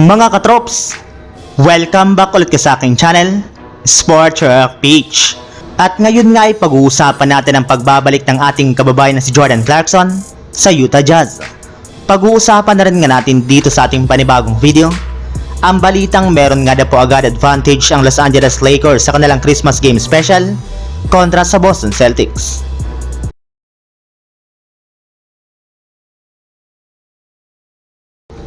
Mga katrops, welcome back ulit sa aking channel, Sport Rock Beach. At ngayon nga ay pag-uusapan natin ang pagbabalik ng ating kababayan na si Jordan Clarkson sa Utah Jazz. Pag-uusapan na rin nga natin dito sa ating panibagong video, ang balitang meron nga na po agad advantage ang Los Angeles Lakers sa kanilang Christmas Game Special kontra sa Boston Celtics.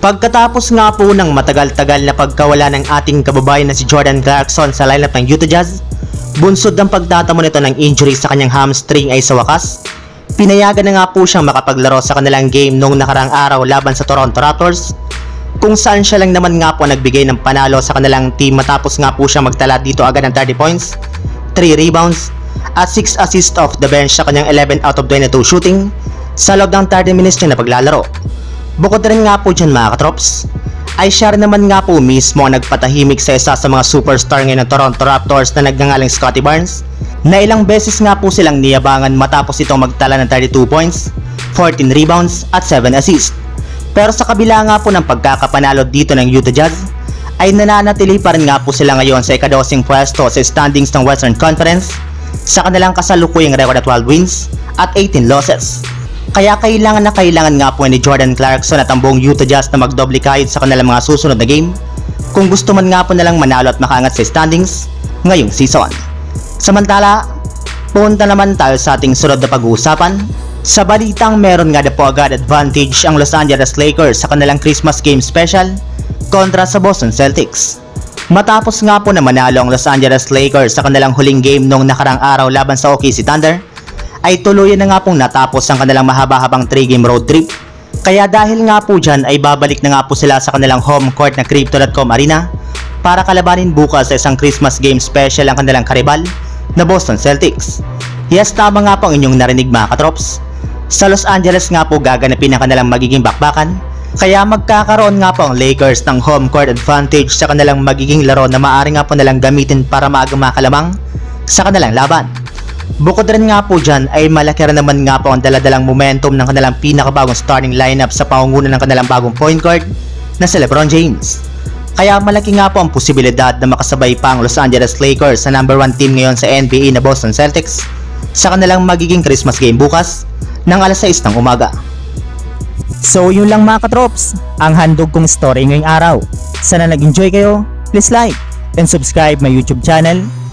Pagkatapos nga po ng matagal-tagal na pagkawala ng ating kababayan na si Jordan Clarkson sa lineup ng Utah Jazz, bunsod ng pagtatamo nito ng injury sa kanyang hamstring ay sa wakas, pinayagan na nga po siyang makapaglaro sa kanilang game noong nakarang araw laban sa Toronto Raptors, kung saan siya lang naman nga po nagbigay ng panalo sa kanilang team matapos nga po siya magtala dito agad ng 30 points, 3 rebounds, at 6 assists off the bench sa kanyang 11 out of 22 shooting sa loob ng 30 minutes niya na paglalaro. Bukod rin nga po dyan mga katrops, ay siya naman nga po mismo ang nagpatahimik sa isa sa mga superstar ngayon ng Toronto Raptors na nagngangaling Scotty Barnes na ilang beses nga po silang niyabangan matapos itong magtala ng 32 points, 14 rebounds at 7 assists. Pero sa kabila nga po ng pagkakapanalo dito ng Utah Jazz, ay nananatili pa rin nga po sila ngayon sa ikadosing pwesto sa standings ng Western Conference sa kanilang kasalukuyang record at 12 wins at 18 losses. Kaya kailangan na kailangan nga po ni Jordan Clarkson at ang buong Utah Jazz na magdoble kahit sa kanilang mga susunod na game kung gusto man nga po nalang manalo at makaangat sa standings ngayong season. Samantala, punta naman tayo sa ating sunod na pag-uusapan. Sa balitang meron nga na po agad advantage ang Los Angeles Lakers sa kanilang Christmas Game Special kontra sa Boston Celtics. Matapos nga po na manalo ang Los Angeles Lakers sa kanilang huling game noong nakarang araw laban sa OKC Thunder, ay tuluyan na nga pong natapos ang kanilang mahaba-habang 3-game road trip. Kaya dahil nga po dyan ay babalik na nga po sila sa kanilang home court na Crypto.com Arena para kalabanin bukas sa isang Christmas game special ang kanilang karibal na Boston Celtics. Yes, tama nga po ang inyong narinig mga katrops. Sa Los Angeles nga po gaganapin ang kanilang magiging bakbakan kaya magkakaroon nga po ang Lakers ng home court advantage sa kanilang magiging laro na maaari nga po nalang gamitin para maagang makalamang sa kanilang laban. Bukod rin nga po dyan ay malaki rin naman nga po ang daladalang momentum ng kanilang pinakabagong starting lineup sa pangunguna ng kanilang bagong point guard na si Lebron James. Kaya malaki nga po ang posibilidad na makasabay pa ang Los Angeles Lakers sa number 1 team ngayon sa NBA na Boston Celtics sa kanilang magiging Christmas game bukas ng alas 6 ng umaga. So yun lang mga katrops, ang handog kong story ngayong araw. Sana nag-enjoy kayo, please like and subscribe my YouTube channel,